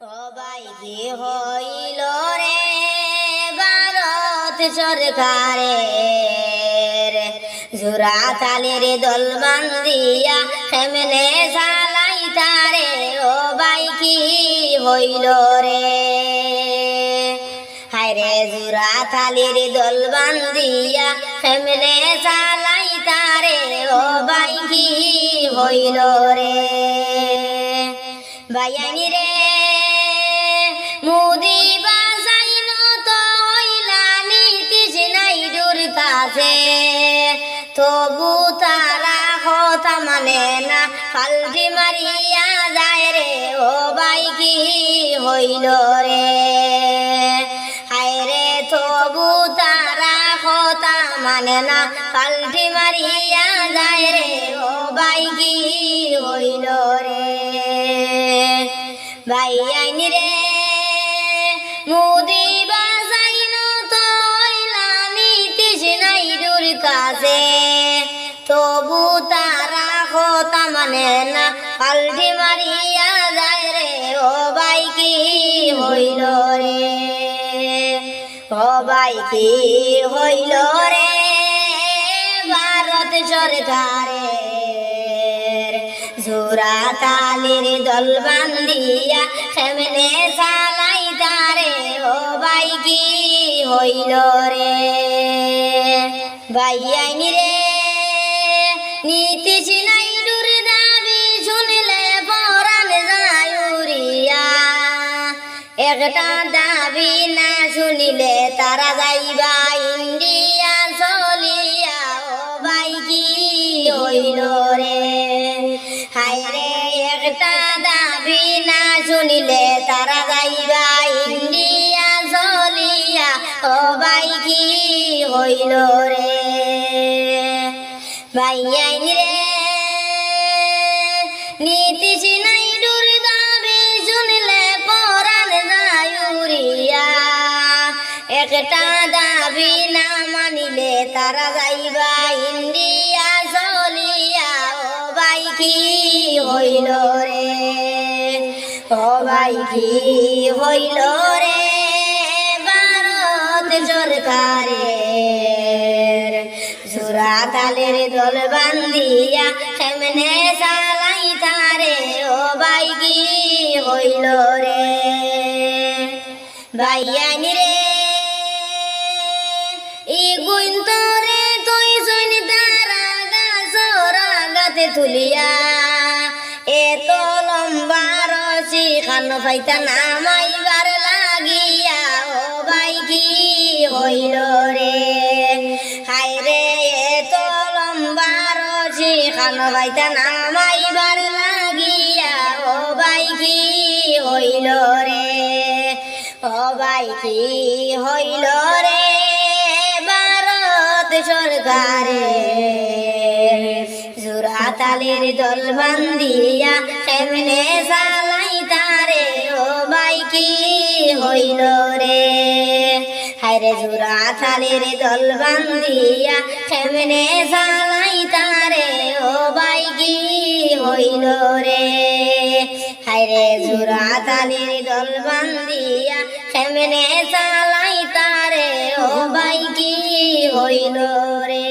সবাই কি হইল রে? ভারত সরকারের জোড়া দল বান্দিয়া কেমনে চালাই তারে। ও বাই কি হইল রে? দল বান্দিয়া কেমনে চালাই তারে। ও বাই কি হইল রে? রে মুদি বাজাইন তো হইলানি তিসনাই দূর তবু তারা কথা মানে না পাল্টি মারিয়া যায় রে, ও বাই কি হইল রে? হায় তবু তারা কথা মানে না পাল্টি মারিয়া যায় রে, ও বাই কি হইল রে? ভাই আইনি রে মুদি বাজাইন তো হইলানি তিসনাই দূর কাছে। তবু তারা কথা মানে না, পাল্টি মারিয়া যায় রে, ও ভাই কি হইল রে? ও ভাই কি হইল রে? ভারত সরকারের জোড়া তালির দল বান্দিয়া কেমনে চালাই ভাই কি হইল রে। ভাই আইনি রে। নীতিশ নাই দূর দাবি শুনলে পরাণ যায় উড়িয়া। একটা দাবি না শুনিলে তারা যাইবা ইন্ডিয়া চলিয়া। ও ভাই কি হইল রে। হায় রে, একটা দাবি না শুনিলে তারা যাইবা কি হইল রে? ভাই আইন রে। নীতিশ নাই দূর দাবি শুনলে পরাণ যায়ুরিয়া একটা দাবি না মানিলে তারা যাইবা ইন্ডিয়া চলিয়া ও ভাই কি হইল রে? ও ভাই কি হইল রে? সরকারের জোড়া তালের দল বান্দিয়া কেমনে চালাই তারে, ও ভাই কি হইল রে? ভাইয়ানি রে ই গুইন তোরে তুই শুন তারা গাছরা গাতে তুলিয়া। এত লম্বা রসি খান ফাইতা নামাইবার লাগিয়া, ও ভাই কি হইল রে। হাই রে, এত লম্বা রসি খান ফাইতা নামাইবার লাগিয়া, ও ভাই কি হইল রে? ও ভাই কি হইল রে? ভারত সরকারের জোড়া তালের দল বান্দিয়া কেমনে চালাই তারে? ও ভাই হইল রে? হায়রে জোড়া থালির দল বান্ধিয়া কেমনে জালাই তারে, ও ভাই কি হইল রে? হায়রে জোড়া থালির দল বান্ধিয়া কেমনে জালাই তারে, ও ভাই কি হইল রে?